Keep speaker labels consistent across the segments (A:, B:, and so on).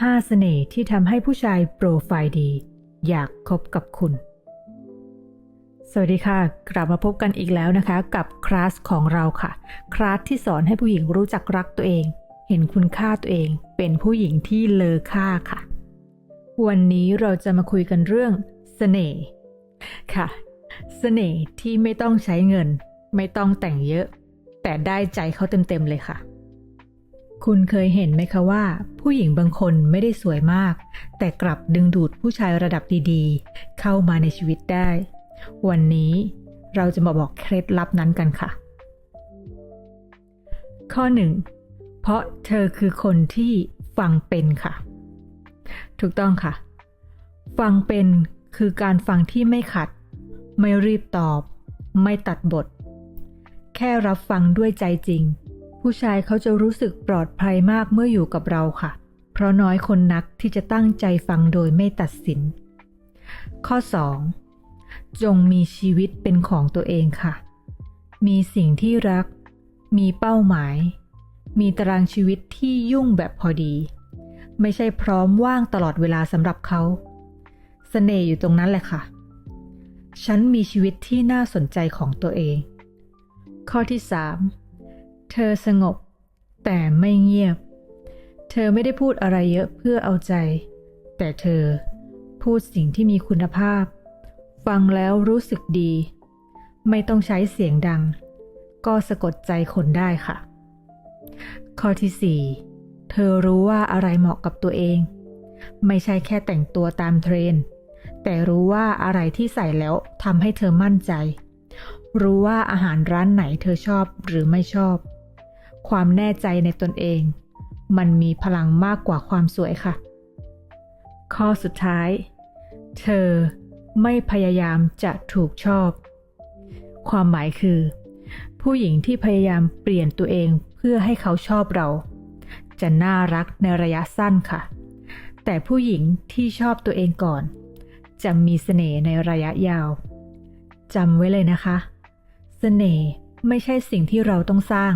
A: 5 เสน่ห์ที่ทำให้ผู้ชายโปรไฟล์ดี อยากคบกับคุณ สวัสดีค่ะ กลับมาพบกันอีกแล้วนะคะ กับคลาสของเราค่ะ คลาสที่สอนให้ผู้หญิงรู้จักรักตัวเอง เห็นคุณค่าตัวเอง เป็นผู้หญิงที่เลอค่าค่ะ วันนี้เราจะมาคุยกันเรื่องเสน่ห์ค่ะเสน่ห์ที่ไม่ต้องใช้เงิน ไม่ต้องแต่งเยอะ แต่ได้ใจเขาเต็มๆเลยค่ะ คุณเคยเห็นไหมคะว่า ผู้หญิงบางคนไม่ได้สวยมาก แต่กลับดึงดูดผู้ชายระดับดีๆ เข้ามาในชีวิตได้ วันนี้เราจะมาบอกเคล็ดลับนั้นกันค่ะ ข้อ 1. เพราะเธอคือคนที่ฟังเป็นค่ะ ถูกต้องค่ะ ฟังเป็นคือการฟังที่ไม่ขัด ไม่รีบตอบ ไม่ตัดบท แค่รับฟังด้วยใจจริง ผู้ชายเขาจะรู้สึกปลอดภัยมากเมื่ออยู่กับเราค่ะ เพราะน้อยคนนักที่จะตั้งใจฟังโดยไม่ตัดสิน ข้อ 2. จงมีชีวิตเป็นของตัวเองค่ะ มีสิ่งที่รัก มีเป้าหมาย มีตารางชีวิตที่ยุ่งแบบพอดี ไม่ใช่พร้อมว่างตลอดเวลาสำหรับเขาเสน่ห์อยู่ตรงนั้นแหละค่ะ ฉันมีชีวิตที่น่าสนใจของตัวเอง ข้อที่ 3. เธอสงบ แต่ไม่เงียบ เธอไม่ได้พูดอะไรเยอะเพื่อเอาใจ แต่เธอพูดสิ่งที่มีคุณภาพ ฟังแล้วรู้สึกดี ไม่ต้องใช้เสียงดัง ก็สะกดใจคนได้ค่ะ ข้อที่ 4 เธอรู้ว่าอะไรเหมาะกับตัวเอง ไม่ใช่แค่แต่งตัวตามเทรนด์แต่รู้ว่าอะไรที่ใส่แล้วทำให้เธอมั่นใจ รู้ว่าอาหารร้านไหนเธอชอบหรือไม่ชอบ ความแน่ใจในตนเอง มันมีพลังมากกว่าความสวยค่ะ ข้อสุดท้าย เธอไม่พยายามจะถูกชอบ ความหมายคือ ผู้หญิงที่พยายามเปลี่ยนตัวเองเพื่อให้เขาชอบเรา จะน่ารักในระยะสั้นค่ะ แต่ผู้หญิงที่ชอบตัวเองก่อน จะมีเสน่ห์ในระยะยาวจำไว้เลยนะคะ เสน่ห์ไม่ใช่สิ่งที่เราต้องสร้าง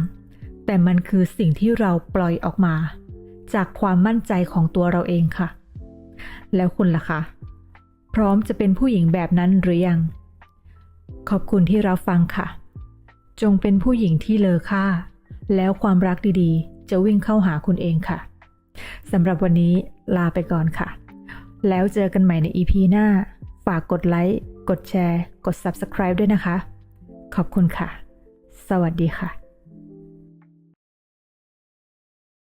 A: แต่มันคือสิ่งที่เราปล่อยออกมา จากความมั่นใจของตัวเราเองค่ะ แล้วคุณล่ะคะ พร้อมจะเป็นผู้หญิงแบบนั้นหรือยัง ขอบคุณที่รับฟังค่ะ จงเป็นผู้หญิงที่เลอค่า แล้วความรักดีๆ จะวิ่งเข้าหาคุณเองค่ะสำหรับวันนี้ลาไปก่อนค่ะ แล้วเจอกันใหม่ใน EP หน้า ฝากกดไลค์ กดแชร์ กด Subscribe ด้วยนะคะ ขอบคุณค่ะ สวัสดีค่ะ